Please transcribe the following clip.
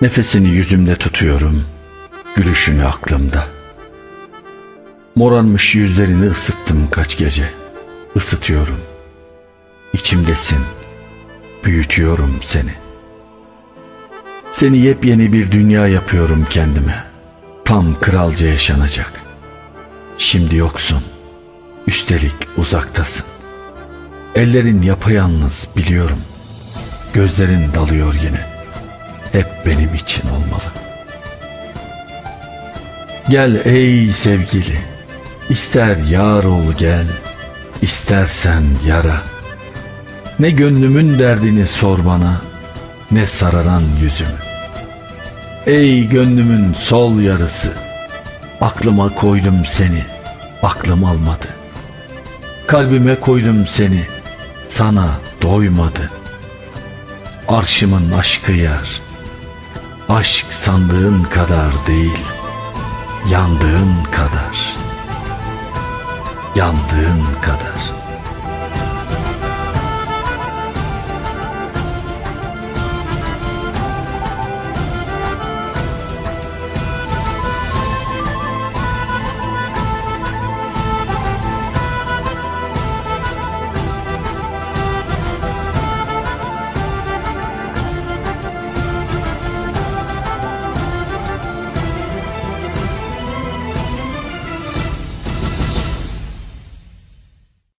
Nefesini yüzümde tutuyorum, gülüşünü aklımda. Morarmış yüzlerini ısıttım kaç gece, ısıtıyorum. İçimdesin, büyütüyorum seni. Seni yepyeni bir dünya yapıyorum kendime. Tam kralca yaşanacak. Şimdi yoksun, üstelik uzaktasın. Ellerin yapayalnız biliyorum. Gözlerin dalıyor yine hep benim için olmalı. Gel ey sevgili, ister yar ol gel, istersen yara. Ne gönlümün derdini sor bana, ne sararan yüzümü. Ey gönlümün sol yarısı, aklıma koydum seni, aklım almadı. Kalbime koydum seni, sana doymadı. Arşımın aşkı yar, Aşk sandığın kadar değil, yandığın kadar. Yandığın kadar.